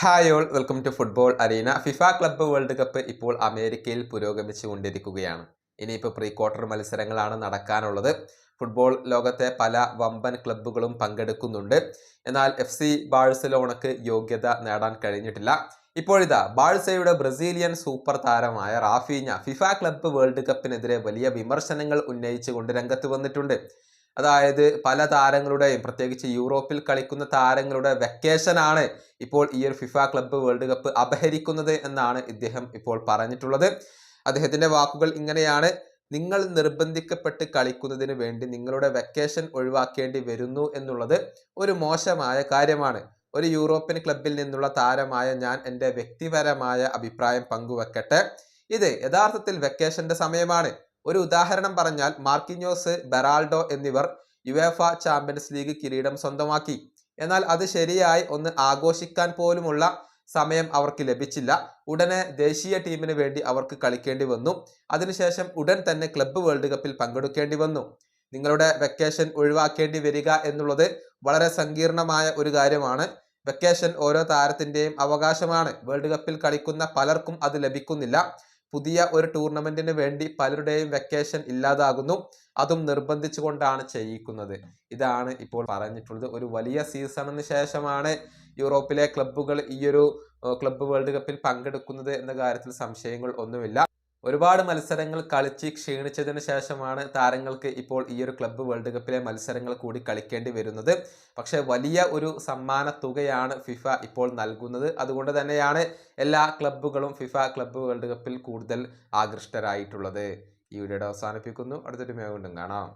Hi all welcome to football arena FIFA club world cup ഇപ്പോൾ അമേരിക്കയിൽ പുരോഗമിച്ചു കൊണ്ടിരിക്കുകയാണ് ഇനിയിപ്പോൾ പ്രീ ക്വാർട്ടർ മത്സരങ്ങളാണ് നടക്കാനുള്ളത്. ഫുട്ബോൾ ലോകത്തെ പല വമ്പൻ ക്ലബ്ബുകളും പങ്കെടുക്കുന്നുണ്ട്. എന്നാൽ എഫ് സി ബാഴ്സലോണക്ക് യോഗ്യത നേടാൻ കഴിഞ്ഞിട്ടില്ല. ഇപ്പോഴിതാ ബാഴ്സയുടെ ബ്രസീലിയൻ സൂപ്പർ താരമായ റാഫീഞ്ഞ ഫിഫ ക്ലബ്ബ് വേൾഡ് കപ്പിനെതിരെ വലിയ വിമർശനങ്ങൾ ഉന്നയിച്ചുകൊണ്ട് രംഗത്ത് വന്നിട്ടുണ്ട്. അതായത് പല താരങ്ങളുടെയും പ്രത്യേകിച്ച് യൂറോപ്പിൽ കളിക്കുന്ന താരങ്ങളുടെ വെക്കേഷനാണ് ഇപ്പോൾ ഈ ഒരു ഫിഫ ക്ലബ്ബ് വേൾഡ് കപ്പ് അപഹരിക്കുന്നത് എന്നാണ് ഇദ്ദേഹം ഇപ്പോൾ പറഞ്ഞിട്ടുള്ളത്. അദ്ദേഹത്തിന്റെ വാക്കുകൾ ഇങ്ങനെയാണ്. നിങ്ങൾ നിർബന്ധിക്കപ്പെട്ട് കളിക്കുന്നതിന് വേണ്ടി നിങ്ങളുടെ വെക്കേഷൻ ഒഴിവാക്കേണ്ടി വരുന്നു എന്നുള്ളത് ഒരു മോശമായ കാര്യമാണ്. ഒരു യൂറോപ്യൻ ക്ലബിൽ നിന്നുള്ള താരമായ ഞാൻ എന്റെ വ്യക്തിപരമായ അഭിപ്രായം പങ്കുവെക്കട്ടെ. ഇത് യഥാർത്ഥത്തിൽ വെക്കേഷന്റെ സമയമാണ്. ഒരു ഉദാഹരണം പറഞ്ഞാൽ മാർക്കിഞ്ഞോസ് ബെറാൾഡോ എന്നിവർ യുവേഫ ചാമ്പ്യൻസ് ലീഗ് കിരീടം സ്വന്തമാക്കി. എന്നാൽ അത് ശരിയായി ഒന്ന് ആഘോഷിക്കാൻ പോലുമുള്ള സമയം അവർക്ക് ലഭിച്ചില്ല. ഉടനെ ദേശീയ ടീമിന് വേണ്ടി അവർക്ക് കളിക്കേണ്ടി വന്നു. അതിനുശേഷം ഉടൻ തന്നെ ക്ലബ്ബ് വേൾഡ് കപ്പിൽ പങ്കെടുക്കേണ്ടി വന്നു. നിങ്ങളുടെ വെക്കേഷൻ ഒഴിവാക്കേണ്ടി വരിക എന്നുള്ളത് വളരെ സങ്കീർണമായ ഒരു കാര്യമാണ്. വെക്കേഷൻ ഓരോ താരത്തിന്റെയും അവകാശമാണ്. വേൾഡ് കപ്പിൽ കളിക്കുന്ന പലർക്കും അത് ലഭിക്കുന്നില്ല. പുതിയ ഒരു ടൂർണമെന്റിന് വേണ്ടി പലരുടെയും വെക്കേഷൻ ഇല്ലാതാകുന്നു. അതും നിർബന്ധിച്ചുകൊണ്ടാണ് ചെയ്യിക്കുന്നത്. ഇതാണ് ഇപ്പോൾ പറഞ്ഞിട്ടുള്ളത്. ഒരു വലിയ സീസണിന് ശേഷമാണ് യൂറോപ്പിലെ ക്ലബ്ബുകൾ ഈയൊരു ക്ലബ്ബ് വേൾഡ് കപ്പിൽ പങ്കെടുക്കുന്നത് എന്ന കാര്യത്തിൽ സംശയങ്ങൾ ഒന്നുമില്ല. ഒരുപാട് മത്സരങ്ങൾ കളിച്ച് ക്ഷീണിച്ചതിന് ശേഷമാണ് താരങ്ങൾക്ക് ഇപ്പോൾ ഈ ഒരു ക്ലബ്ബ് വേൾഡ് കപ്പിലെ മത്സരങ്ങൾ കൂടി കളിക്കേണ്ടി വരുന്നത്. പക്ഷേ വലിയ ഒരു സമ്മാന തുകയാണ് ഫിഫ ഇപ്പോൾ നൽകുന്നത്. അതുകൊണ്ട് തന്നെയാണ് എല്ലാ ക്ലബ്ബുകളും ഫിഫ ക്ലബ്ബ് വേൾഡ് കപ്പിൽ കൂടുതൽ ആകൃഷ്ടരായിട്ടുള്ളത്. ഈ വീഡിയോയുടെ അവസാനിപ്പിക്കുന്നു. അടുത്തൊരു വീണ്ടും കാണാം.